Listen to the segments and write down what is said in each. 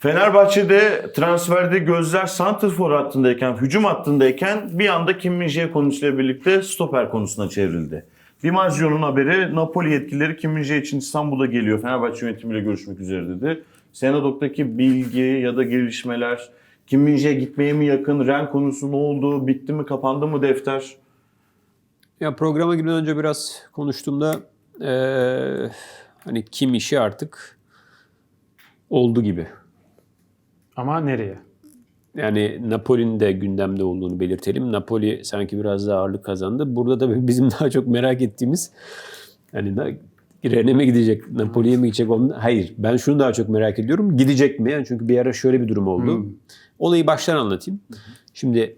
Fenerbahçe'de transferde gözler santrfor hattındayken, hücum hattındayken bir anda Kim Min-jae konusuyla birlikte stoper konusuna çevrildi. Dimaggio'nun haberi Napoli yetkilileri Kim Min-jae için İstanbul'a geliyor. Fenerbahçe yönetimiyle görüşmek üzere dedi. Senadok'taki bilgi ya da gelişmeler, Kim Min-jae gitmeye mi yakın, Ren konusu ne oldu, bitti mi, kapandı mı defter? Ya programa girmeden önce biraz konuştuğumda eee, hani kim işi artık oldu gibi. Ama nereye? Yani Napoli'nin de gündemde olduğunu belirtelim. Napoli sanki biraz daha ağırlık kazandı. Burada da bizim daha çok merak ettiğimiz hani Rennes'e mi gidecek, Napoli'ye mi gidecek? Onu, hayır. Ben şunu daha çok merak ediyorum. Gidecek mi? Yani çünkü bir ara şöyle bir durum oldu. Hmm. Olayı baştan anlatayım. Şimdi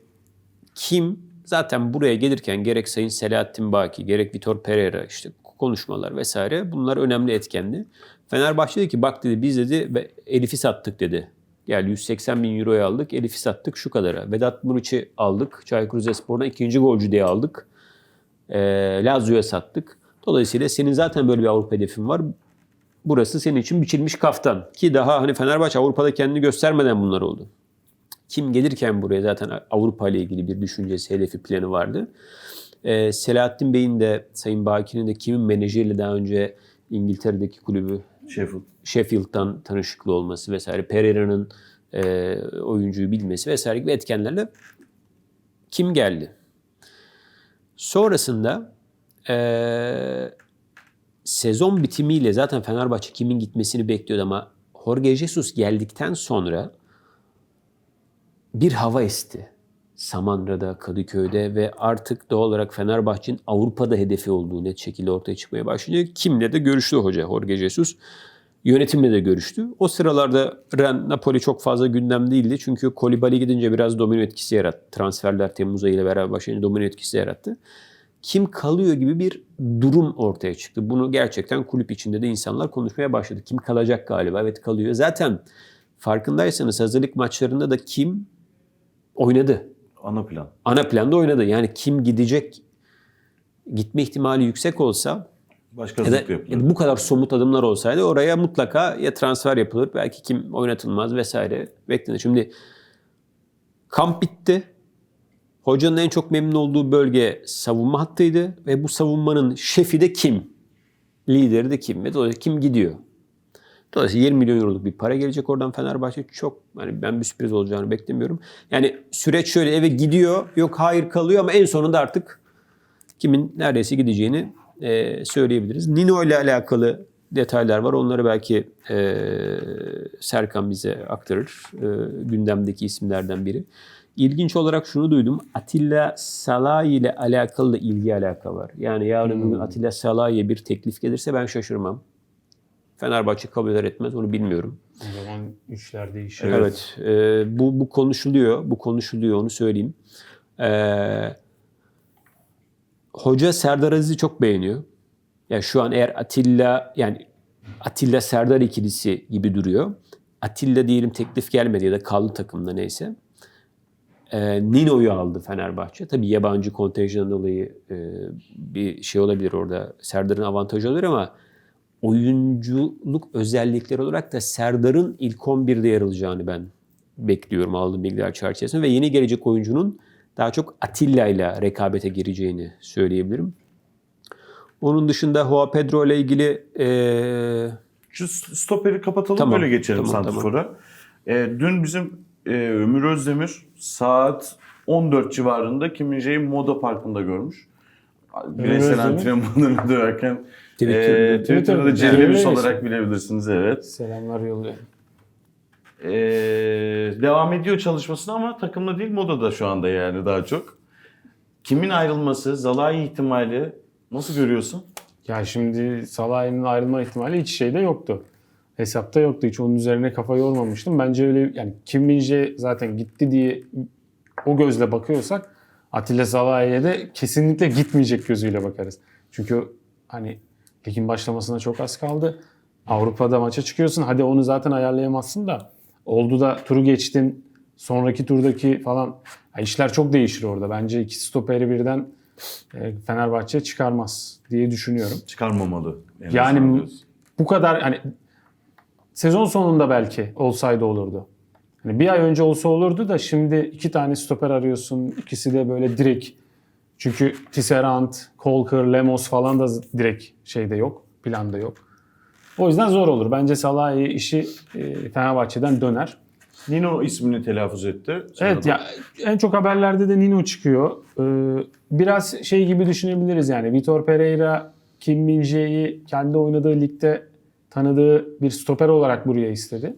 kim zaten buraya gelirken gerek Sayın Selahattin Baki, gerek Vitor Pereira işte konuşmalar vesaire bunlar önemli etkendi. Fenerbahçe dedi ki bak dedi biz dedi ve Elif'i sattık dedi. Yani 180 bin euroya aldık. Elif'i sattık şu kadara. Vedat Muriç'i aldık. Çaykur Rizespor'dan ikinci golcü diye aldık. Ee, Lazio'ya sattık. Dolayısıyla senin zaten böyle bir Avrupa hedefin var. Burası senin için biçilmiş kaftan. Ki daha hani Fenerbahçe Avrupa'da kendini göstermeden bunlar oldu. Kim gelirken buraya zaten Avrupa ile ilgili bir düşüncesi, hedefi, planı vardı. Ee, Selahattin Bey'in de, Sayın Baki'nin de kimin menajeriyle daha önce İngiltere'deki kulübü Sheffield. Sheffield'dan tanışıklı olması vesaire, Pereira'nın e, oyuncuyu bilmesi vesaire gibi etkenlerle kim geldi? Sonrasında e, sezon bitimiyle zaten Fenerbahçe kimin gitmesini bekliyordu ama Jorge Jesus geldikten sonra bir hava esti. Samanra'da, Kadıköy'de ve artık doğal olarak Fenerbahçe'nin Avrupa'da hedefi olduğu net şekilde ortaya çıkmaya başlıyor. Kimle de görüştü hoca Jorge Jesus. Yönetimle de görüştü. O sıralarda Ren, Napoli çok fazla gündem değildi. Çünkü Kolibali gidince biraz domino etkisi yarattı. Transferler Temmuz ayıyla beraber başlayınca domino etkisi yarattı. Kim kalıyor gibi bir durum ortaya çıktı. Bunu gerçekten kulüp içinde de insanlar konuşmaya başladı. Kim kalacak galiba? Evet kalıyor. Zaten farkındaysanız hazırlık maçlarında da kim oynadı. Ana plan. Ana planda oynadı. Yani kim gidecek gitme ihtimali yüksek olsa Başka ya da, ya da bu kadar somut adımlar olsaydı oraya mutlaka ya transfer yapılır belki kim oynatılmaz vesaire beklenir. Şimdi kamp bitti. Hocanın en çok memnun olduğu bölge savunma hattıydı ve bu savunmanın şefi de kim? Lideri de kim? Ve dolayısıyla kim gidiyor? Dolayısıyla 20 milyon euroluk bir para gelecek oradan Fenerbahçe. Çok hani ben bir sürpriz olacağını beklemiyorum. Yani süreç şöyle eve gidiyor, yok hayır kalıyor ama en sonunda artık kimin neredeyse gideceğini e, söyleyebiliriz. Nino ile alakalı detaylar var. Onları belki e, Serkan bize aktarır. E, gündemdeki isimlerden biri. İlginç olarak şunu duydum. Atilla Salahi ile alakalı da ilgi alaka var. Yani yarın gün Atilla Salahi'ye bir teklif gelirse ben şaşırmam. Fenerbahçe kabul eder etmez onu bilmiyorum. O zaman işler değişir. Evet. e, bu, bu konuşuluyor. Bu konuşuluyor onu söyleyeyim. E, hoca Serdar Aziz'i çok beğeniyor. Yani şu an eğer Atilla yani Atilla Serdar ikilisi gibi duruyor. Atilla diyelim teklif gelmedi ya da kaldı takımda neyse. E, Nino'yu aldı Fenerbahçe. Tabii yabancı kontenjan dolayı e, bir şey olabilir orada. Serdar'ın avantajı olur ama oyunculuk özellikleri olarak da Serdar'ın ilk 11'de yer alacağını ben bekliyorum aldığım bilgiler çerçevesinde ve yeni gelecek oyuncunun daha çok Atilla ile rekabete gireceğini söyleyebilirim. Onun dışında Joao Pedro ile ilgili eee, Şu stoperi kapatalım Tamam, böyle geçelim tamam, Santrfor'a. E, dün bizim e, Ömür Özdemir saat 14 civarında Kim Min-jae'yi Moda Parkı'nda görmüş. Bireysel Özdemir? antrenmanlarını döverken Twitter'da- e, Twitter'da Twitter'da Celebiş Celebiş. olarak bilebilirsiniz evet. Selamlar yolluyor. E, devam ediyor çalışmasına ama takımda değil modada şu anda yani daha çok. Kimin ayrılması, Zalai ihtimali nasıl görüyorsun? Ya şimdi Salah'ın ayrılma ihtimali hiç şeyde yoktu. Hesapta yoktu. Hiç onun üzerine kafa yormamıştım. Bence öyle yani Kim Min-jae zaten gitti diye o gözle bakıyorsak Atilla Salah'a de kesinlikle gitmeyecek gözüyle bakarız. Çünkü hani ligin başlamasına çok az kaldı. Avrupa'da maça çıkıyorsun. Hadi onu zaten ayarlayamazsın da oldu da turu geçtin. Sonraki turdaki falan ya işler çok değişir orada. Bence iki stoperi birden e, Fenerbahçe çıkarmaz diye düşünüyorum. Çıkarmamalı. Yani bu kadar hani sezon sonunda belki olsaydı olurdu. Hani bir ay önce olsa olurdu da şimdi iki tane stoper arıyorsun. İkisi de böyle direkt. Çünkü Tisserand, Kolker, Lemos falan da direkt şeyde yok. Planda yok. O yüzden zor olur. Bence Salah işi e, Fenerbahçe'den döner. Nino ismini telaffuz etti. Evet ya en çok haberlerde de Nino çıkıyor. Ee, biraz şey gibi düşünebiliriz yani. Vitor Pereira, Kim Min-jae'yi kendi oynadığı ligde tanıdığı bir stoper olarak buraya istedi.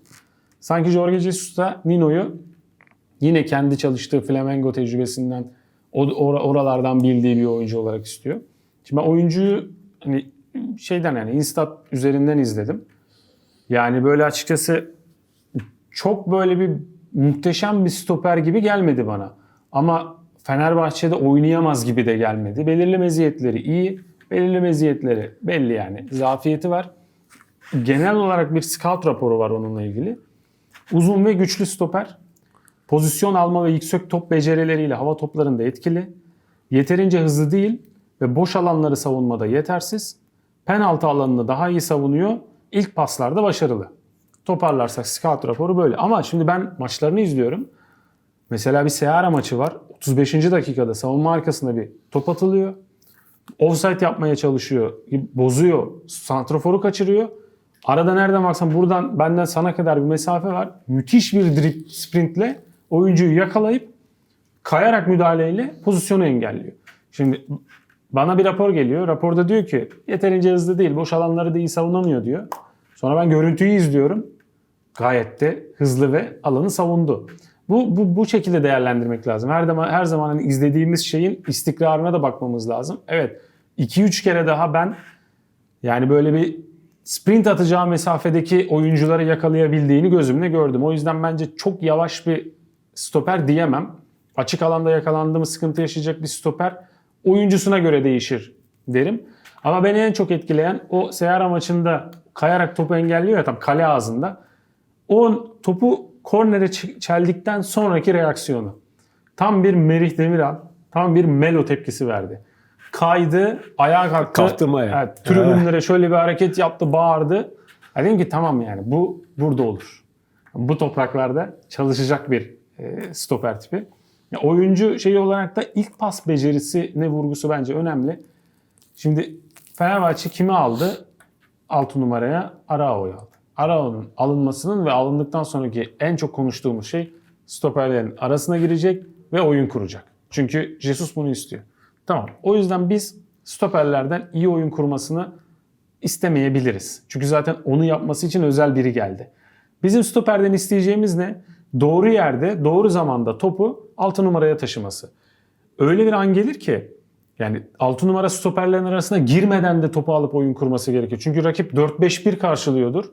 Sanki Jorge Jesus da Nino'yu yine kendi çalıştığı Flamengo tecrübesinden or- oralardan bildiği bir oyuncu olarak istiyor. Şimdi ben oyuncuyu hani şeyden yani Instat üzerinden izledim. Yani böyle açıkçası çok böyle bir muhteşem bir stoper gibi gelmedi bana. Ama Fenerbahçe'de oynayamaz gibi de gelmedi. Belirli meziyetleri iyi, belirli meziyetleri belli yani. Zafiyeti var. Genel olarak bir scout raporu var onunla ilgili. Uzun ve güçlü stoper. Pozisyon alma ve yüksek top becerileriyle hava toplarında etkili. Yeterince hızlı değil ve boş alanları savunmada yetersiz. Penaltı alanını daha iyi savunuyor. İlk paslarda başarılı toparlarsak scout raporu böyle. Ama şimdi ben maçlarını izliyorum. Mesela bir Seara maçı var. 35. dakikada savunma arkasında bir top atılıyor. Offside yapmaya çalışıyor. Bozuyor. Santraforu kaçırıyor. Arada nereden baksan buradan benden sana kadar bir mesafe var. Müthiş bir drip sprintle oyuncuyu yakalayıp kayarak müdahaleyle pozisyonu engelliyor. Şimdi bana bir rapor geliyor. Raporda diyor ki yeterince hızlı değil, boş alanları da iyi savunamıyor diyor. Sonra ben görüntüyü izliyorum. Gayet de hızlı ve alanı savundu. Bu, bu, bu şekilde değerlendirmek lazım. Her zaman her zaman hani izlediğimiz şeyin istikrarına da bakmamız lazım. Evet 2-3 kere daha ben yani böyle bir sprint atacağı mesafedeki oyuncuları yakalayabildiğini gözümle gördüm. O yüzden bence çok yavaş bir stoper diyemem. Açık alanda yakalandı mı sıkıntı yaşayacak bir stoper oyuncusuna göre değişir derim. Ama beni en çok etkileyen o Seara maçında kayarak topu engelliyor ya tam kale ağzında. O topu kornere çeldikten sonraki reaksiyonu. Tam bir Merih Demiral, tam bir Melo tepkisi verdi. Kaydı, ayağa kalktı. Kaptırmaya. Evet, tribünlere şöyle bir hareket yaptı, bağırdı. Ya dedim ki tamam yani bu burada olur. Bu topraklarda çalışacak bir e, stoper tipi. Ya oyuncu şeyi olarak da ilk pas becerisi ne vurgusu bence önemli. Şimdi Fenerbahçe kimi aldı? 6 numaraya Arao'yu aldı. Arao'nun alınmasının ve alındıktan sonraki en çok konuştuğumuz şey stoperlerin arasına girecek ve oyun kuracak. Çünkü Jesus bunu istiyor. Tamam. O yüzden biz stoperlerden iyi oyun kurmasını istemeyebiliriz. Çünkü zaten onu yapması için özel biri geldi. Bizim stoperden isteyeceğimiz ne? Doğru yerde, doğru zamanda topu 6 numaraya taşıması. Öyle bir an gelir ki yani 6 numara stoperlerin arasına girmeden de topu alıp oyun kurması gerekiyor. Çünkü rakip 4-5-1 karşılıyordur.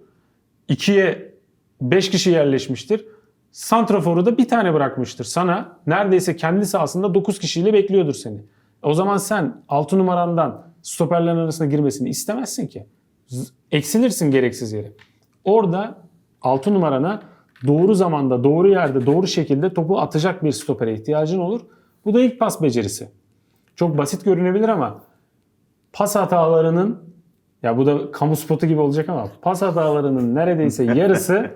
2'ye 5 kişi yerleşmiştir. Santrafor'u da bir tane bırakmıştır. Sana neredeyse kendi sahasında 9 kişiyle bekliyordur seni. O zaman sen 6 numarandan stoperlerin arasına girmesini istemezsin ki. Eksilirsin gereksiz yere. Orada 6 numarana doğru zamanda, doğru yerde, doğru şekilde topu atacak bir stopere ihtiyacın olur. Bu da ilk pas becerisi. Çok basit görünebilir ama pas hatalarının ya bu da kamu spotu gibi olacak ama pas hatalarının neredeyse yarısı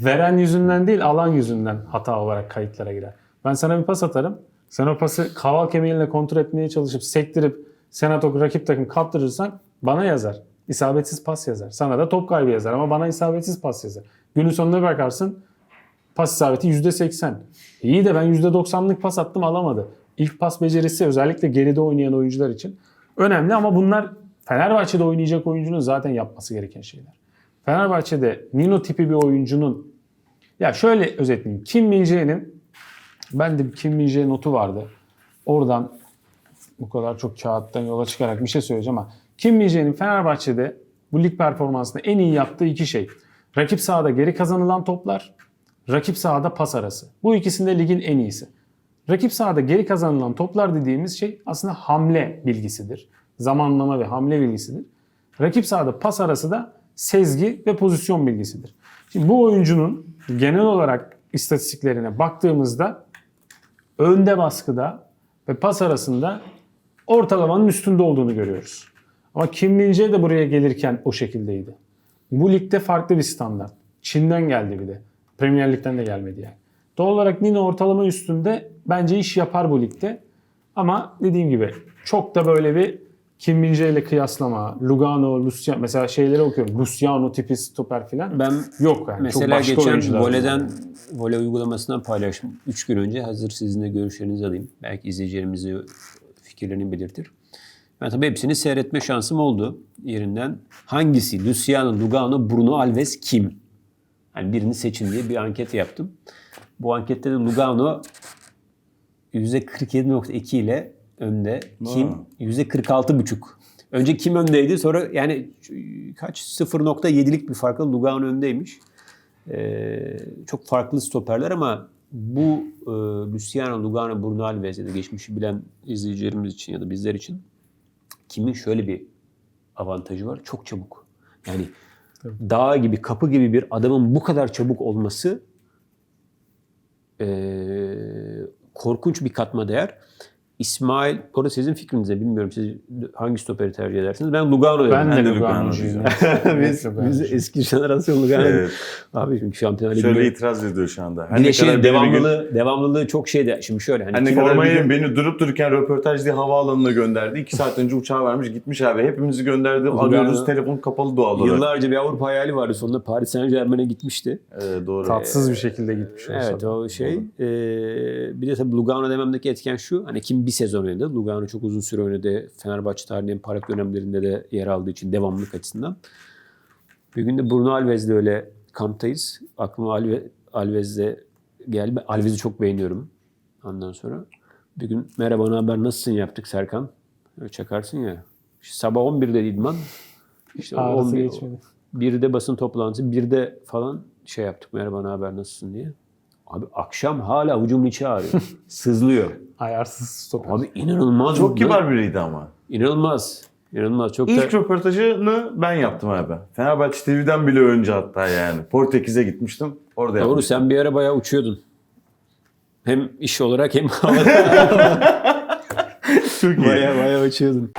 veren yüzünden değil alan yüzünden hata olarak kayıtlara girer. Ben sana bir pas atarım. Sen o pası kaval kemiğiyle kontrol etmeye çalışıp sektirip senato rakip takım kaptırırsan bana yazar. İsabetsiz pas yazar. Sana da top kaybı yazar ama bana isabetsiz pas yazar. Günün sonuna bakarsın pas isabeti %80. İyi de ben %90'lık pas attım alamadı. İlk pas becerisi özellikle geride oynayan oyuncular için önemli ama bunlar Fenerbahçe'de oynayacak oyuncunun zaten yapması gereken şeyler. Fenerbahçe'de Nino tipi bir oyuncunun ya şöyle özetleyeyim. Kim Min-jae'nin ben de Kim Min-jae notu vardı. Oradan bu kadar çok kağıttan yola çıkarak bir şey söyleyeceğim ama Kim Min-jae'nin Fenerbahçe'de bu lig performansında en iyi yaptığı iki şey. Rakip sahada geri kazanılan toplar, rakip sahada pas arası. Bu ikisinde ligin en iyisi. Rakip sahada geri kazanılan toplar dediğimiz şey aslında hamle bilgisidir. Zamanlama ve hamle bilgisidir. Rakip sahada pas arası da sezgi ve pozisyon bilgisidir. Şimdi bu oyuncunun genel olarak istatistiklerine baktığımızda önde baskıda ve pas arasında ortalamanın üstünde olduğunu görüyoruz. Ama Kim Min-jae de buraya gelirken o şekildeydi. Bu ligde farklı bir standart. Çin'den geldi bir de. Premier Lig'den de gelmedi yani. Doğal olarak Nino ortalama üstünde bence iş yapar bu ligde. Ama dediğim gibi çok da böyle bir Kim Min-jae ile kıyaslama, Lugano, Luciano mesela şeyleri okuyorum. Luciano tipi stoper falan. Ben Yok yani. Mesela çok başka geçen oyuncular. voleyden voley uygulamasından paylaştım. 3 gün önce hazır sizin de görüşlerinizi alayım. Belki izleyicilerimizi fikirlerini belirtir. Ben tabii hepsini seyretme şansım oldu yerinden. Hangisi? Luciano, Lugano, Bruno Alves kim? Yani birini seçin diye bir anket yaptım. Bu ankette de Lugano %47.2 ile önde. Kim? Aa. %46.5. Önce kim öndeydi? Sonra yani kaç 0.7'lik bir farkla Lugano öndeymiş. Ee, çok farklı stoperler ama bu e, Luciano, Lugano, Bruno Alves ya da geçmişi bilen izleyicilerimiz için ya da bizler için kimin şöyle bir avantajı var? Çok çabuk. Yani dağ gibi, kapı gibi bir adamın bu kadar çabuk olması e, korkunç bir katma değer. İsmail, orada sizin fikrinize bilmiyorum siz hangi stoperi tercih edersiniz? Ben Lugano dedim. Ben de Ben de Lugano'cuyum. biz, biz eski jenerasyon Lugano. Evet. Abi çünkü şampiyonlar Şöyle Ligi'nde itiraz ediyor şu anda. Her bir ne de şey bir gün- devamlılığı, devamlılığı çok şeyde. Şimdi şöyle hani bir Formayı- gün beni durup dururken röportaj diye havaalanına gönderdi. İki saat önce uçağa vermiş gitmiş abi. Hepimizi gönderdi. Arıyoruz telefon kapalı doğal olarak. yıllarca bir Avrupa hayali vardı. Sonunda Paris Saint Germain'e gitmişti. Evet, doğru. Tatsız bir şekilde gitmiş Evet o şey. Ee, bir de tabii Lugano dememdeki etken şu. Hani kim bir sezon oynadı. Lugano çok uzun süre oynadı. Fenerbahçe tarihinin parlak dönemlerinde de yer aldığı için devamlılık açısından. Bir gün de Bruno Alves'le öyle kamptayız. Aklıma Alve, Alves'le geldi. Alves'i çok beğeniyorum. Ondan sonra bir gün merhaba ne haber nasılsın yaptık Serkan. Öyle çakarsın ya. İşte sabah 11'de idman. İşte Ağrısı 11 geçmedi. bir de basın toplantısı, bir de falan şey yaptık. Merhaba ne haber nasılsın diye. Abi akşam hala avucumun içi ağrıyor. Sızlıyor. Ayarsız stoper. Abi inanılmaz. Çok kibar biriydi ama. İnanılmaz. İnanılmaz. Çok İlk da röportajını ben yaptım abi. Fenerbahçe TV'den bile önce hatta yani. Portekiz'e gitmiştim. Orada doğru yapmıştım. sen bir ara bayağı uçuyordun. Hem iş olarak hem havada Çok iyi. bayağı bayağı uçuyordun.